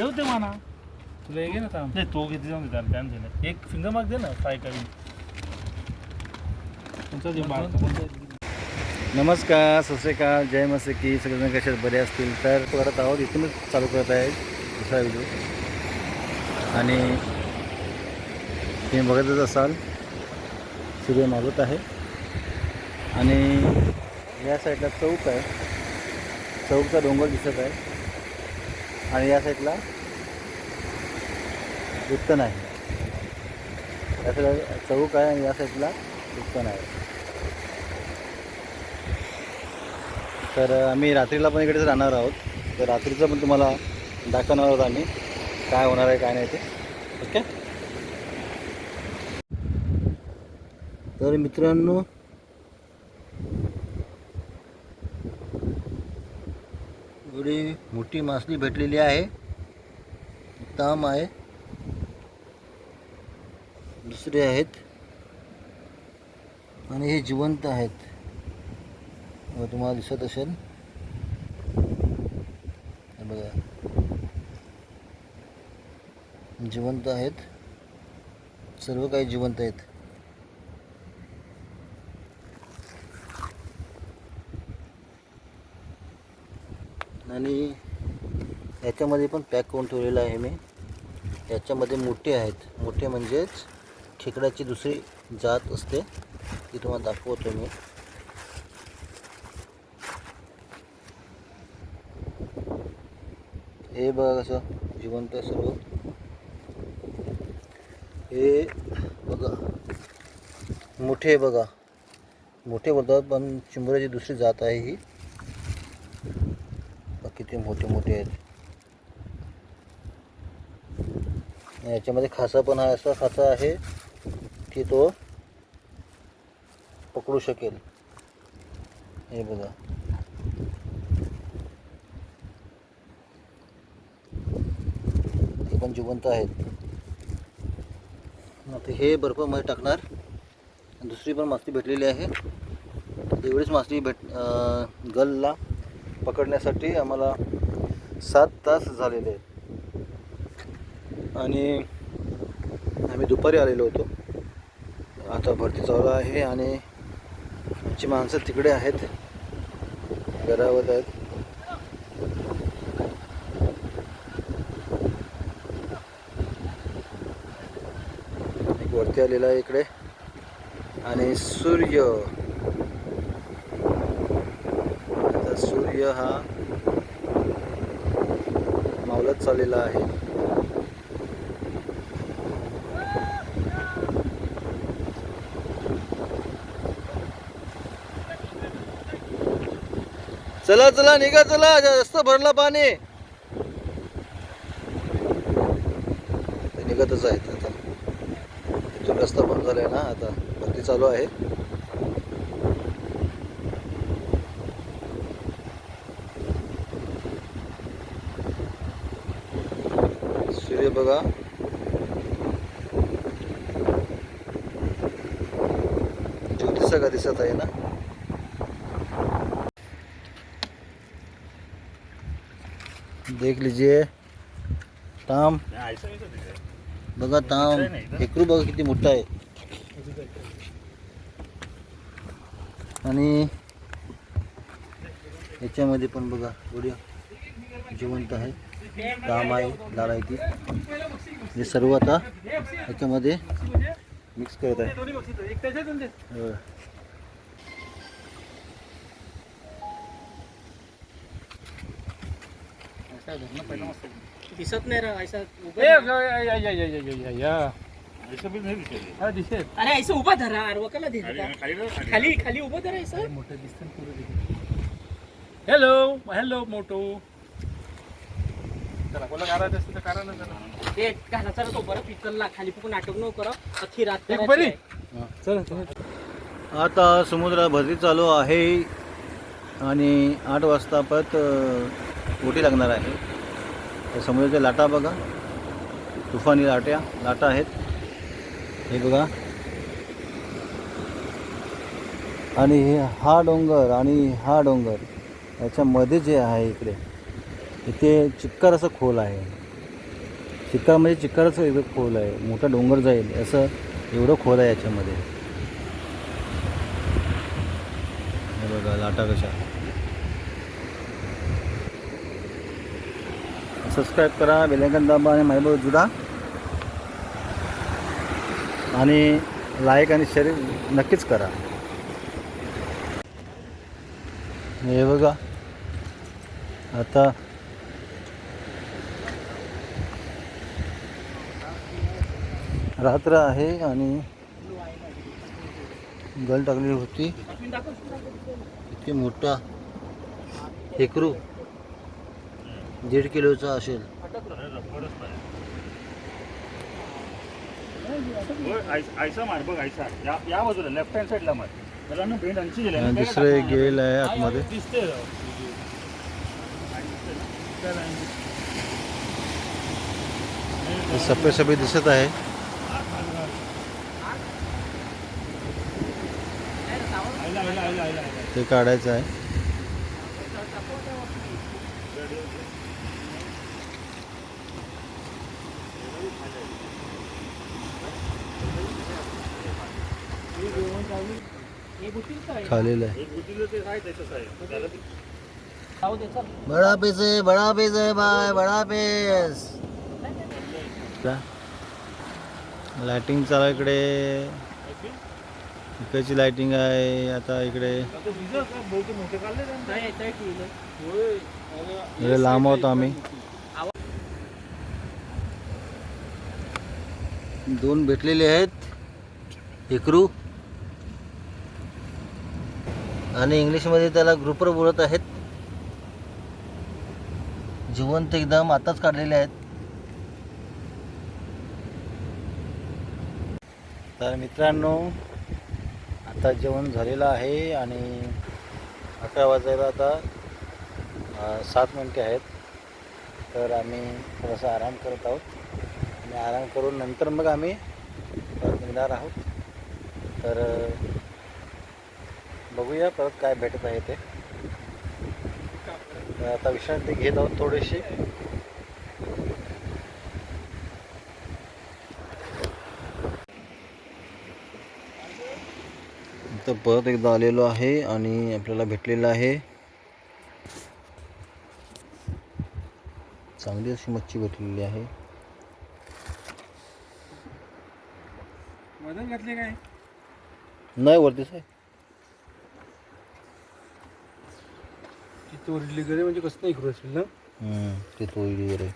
ठेवते म्हणा. तुला एक आहे ना थांब. नाही तो किती जाऊन दे त्याला टाइम दे एक फिंगर मार्क दे ना फ्राय करून. तुमचा जे मार्क नमस्कार सत श्री अकाल जय मसे की सगळेजण कशात बरे असतील? तर करत आहोत. इथूनच चालू करत आहे दुसरा व्हिडिओ आणि तुम्ही बघतच असाल सूर्य मागत आहे. आणि या साईडला चौक आहे. चौकचा डोंगर दिसत आहे. आणि या साईडला उत्तन आहे या साईडला चौक आहे आणि या साईडला उत्तन आहे तर आम्ही रात्रीला पण इकडेच राहणार आहोत. तर रात्रीचं पण तुम्हाला दाखवणार आहोत आम्ही काय होणार आहे काय नाही ते. ओके? तर मित्रांनो एवढी मोठी मासली भेटलेली आहे. ताम आहे. दुसरे आहेत. आणि हे जिवंत आहेत. तुम्हाला दिसत असेल. बघा. जिवंत आहेत. सर्व काही जिवंत आहेत आणि याच्यामध्ये पण पॅक करून ठेवलेलं आहे मी. याच्यामध्ये मोठे आहेत. मोठे म्हणजेच खेकड्याची दुसरी जात असते. ती तुम्हाला दाखवतो मी. हे बघा कसं जिवंत आहे सर्व. हे बघा. मोठे बघा. मोठे बोलतात पण चिंबऱ्याची दुसरी जात आहे ही. किती मोठे मोठे आहेत आणि याच्यामध्ये खासा पण हा असा खासा आहे की तो पकडू शकेल. हे बघा. ते पण जिवंत आहेत. आता हे बर्फामध्ये टाकणार. दुसरी पण मासली भेटलेली आहे. एवढीच मासली भेट गलला पकडण्यासाठी आम्हाला सात तास झालेले आहेत. आणि आम्ही दुपारी आलेलो होतो. आता भरती चालू आहे आणि आमची माणसं तिकडे आहेत. घरावर आहेत. एक वरती आलेला आहे इकडे. आणि सूर्य. सूर्य हा मावलत चाललेला आहे. चला चला निघा चला. जास्त भरला पाणी. निघतच आहेत आता. इथून रस्ता बंद झालाय ना आता. भरती चालू आहे. सूर्य बघा. ज्योती का दिसत आहे ना? देख लीजिए। ताम। बघा ताम। एकरू बघा किती मोठा आहे. आणि याच्यामध्ये पण बघा थोडी जिवंत आहे. ताम आहे लाल आहे ती. हे सर्व आता याच्यामध्ये मिक्स करत आहे. दिसत नाही रे ऐसा उभं ए, धरा. या, या, या, या, या, या, या, या. हा, दिसेल. अरे ऐसा उभा धरा अरवकाला दे खाली खाली उभं धरा ऐसा हॅलो हॅलो मोटो चला कोणाला काढायचं असतं तर काढा ना जरा. ते घालाचा तो बरं पिकलला खाली फुकून नाटक नको करा अख्खी रात एक करायची बरी आहे. चला चला. आता समुद्र भरती चालू आहे आणि आठ वाजता परत अ, ओटी लागणार आहे. तर समुद्राच्या लाटा बघा. तुफानी लाट्या लाटा आहेत. हे बघा. आणि हे हा डोंगर आणि हा डोंगर याच्यामध्ये जे आहे इकडे इथे चिक्कर असं खोल आहे. चिक्कार म्हणजे चिक्कारच एकदम खोल आहे. मोठा डोंगर जाईल असं एवढं खोल आहे याच्यामध्ये. बघा लाटा कशा सबस्क्राईब करा बेलायकन दाबा आणि माझ्याबरोबर जुडा. आणि लाईक आणि शेअर नक्कीच करा. हे बघा. आता रात्र आहे आणि गल टाकलेली होती. इतकी मोठा हेकरू. दीड किलोचा असेल. दुसरं गेल आहे आतमध्ये. सफेद सफेद दिसत आहे. ते काढायचं आहे खालेलं आहे एक बुद्धीला ते आहे त्याचंच आहे त्याला ते- जाऊ दे बडा पीस आहे. बडा पीस आहे बाय बडा पीस लाइटिंग चालू आहे इकडे. इकडची लाइटिंग आहे आता इकडे. इकडे लांब आहोत आम्ही. दोन भेटलेले आहेत. एकरू. आणि इंग्लिशमध्ये त्याला ग्रुपवर बोलत आहेत. जिवंत एकदम आताच काढलेले आहेत. तर मित्रांनो आता जेवण झालेलं आहे आणि अकरा वाजायला आता सात मिनटे आहेत. तर आम्ही थोडासा आराम करत आहोत. आणि आराम करून नंतर मग आम्ही निघणार आहोत. तर बघूया परत काय भेटत आहे ते. आता विश्रांती घेत आहोत थोडीशी. तर परत एकदा आलेलो आहे आणि आपल्याला भेटलेलं आहे. चांगली अशी मच्छी भेटलेली आहे. नाही वरतीच आहे. किती ओरडली गरे म्हणजे कसं नाही करू असेल ना? हम्म, ते तोडली वगैरे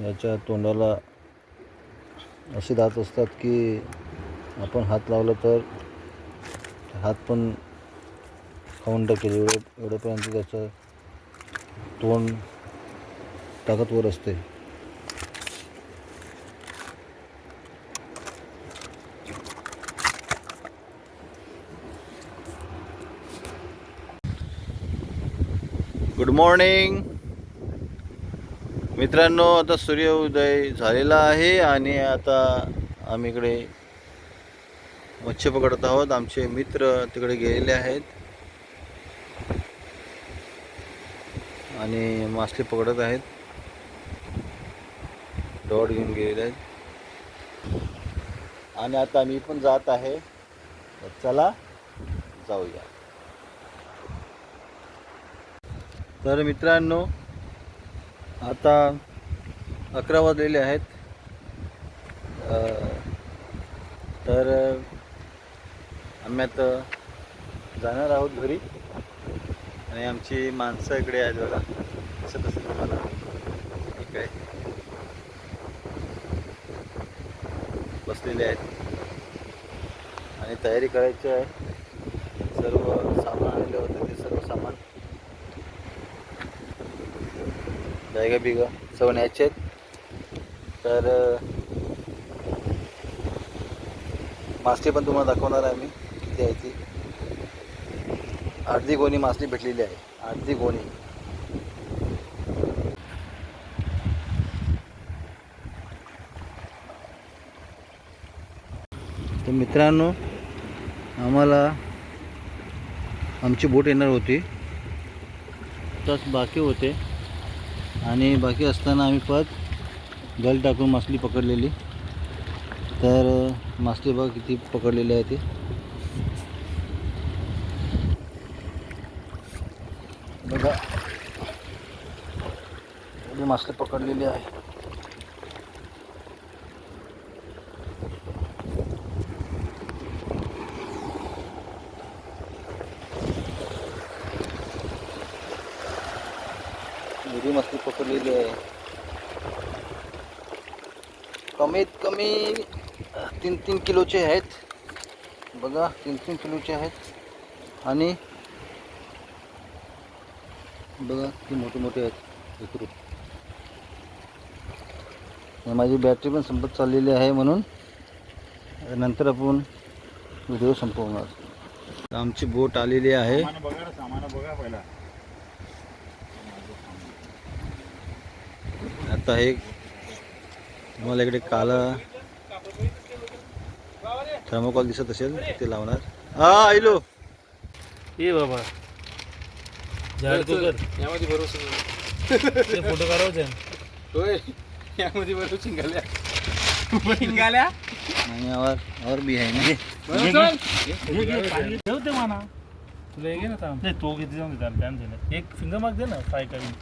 याच्या तोंडाला असे दात असतात की आपण हात लावला तर हात पण खाऊन टाकेल. एवढं एवढ्यापर्यंत त्याचं तोंड ताकदवर असते गुड मॉर्निंग मित्रांनो आता सूर्योदय झालेला आहे आणि आता आम्ही इकडे मच्छी पकडत आहोत. आमचे मित्र तिकडे गेलेले आहेत. आणि मासे पकडत आहेत. डॉट घेऊन गेलेले आहेत. आणि आता मी पण जात आहे. चला जाऊया. तर मित्रांनो आता अकरा वाजलेले आहेत. तर आम्ही आता जाणार आहोत घरी. आणि आमची माणसं इकडे आहेत बघा. दिसत असेल तुम्हाला? इकडे बसलेले आहेत. आणि तयारी करायची आहे सर्व सामान आणले होते ते सर्व सामान जायगा बिगा? सर्व न्यायचे आहेत. तर मासली पण तुम्हाला दाखवणार आहे मी. किती आहे ती? अर्धी गोणी मासली भेटलेली आहे. अर्धी गोणी. तर मित्रांनो आम्हाला आमची बोट येणार होती. तस बाकी होते. आणि बाकी असताना आम्ही परत गल टाकून मासली पकडलेली. तर मासली बघा किती पकडलेली आहे ती. बघा. मासली पकडलेली आहे एवढी मासली पकडलेली आहे कमीत कमी तीन तीन किलोचे आहेत. बघा तीन तीन किलोचे आहेत. आणि बघा किती मोठे मोठे आहेत. आणि माझी बॅटरी पण संपत चाललेली आहे म्हणून नंतर आपण व्हिडिओ संपवणार. आमची बोट आलेली आहे. आता हे तुम्हाला इकडे काला थर्मोकॉल दिसत असेल ते लावणार. हा आईलो ये बाबा. झाड तो कर. यामध्ये भरोसा ते फोटो काढायचे होय यामध्ये भरोसा शिंगाल्या. शिंगाल्या? आणि और और भी आहे ना. ठेवते म्हणा. तुला घे ना थांब. नाही तो किती जाऊन देतात टाइम एक फिंगर मार्क दे ना फ्राय करून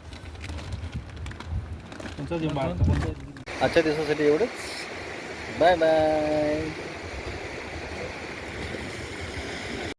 तुमचा जे मार्क आजच्या दिवसासाठी एवढंच. Bye bye.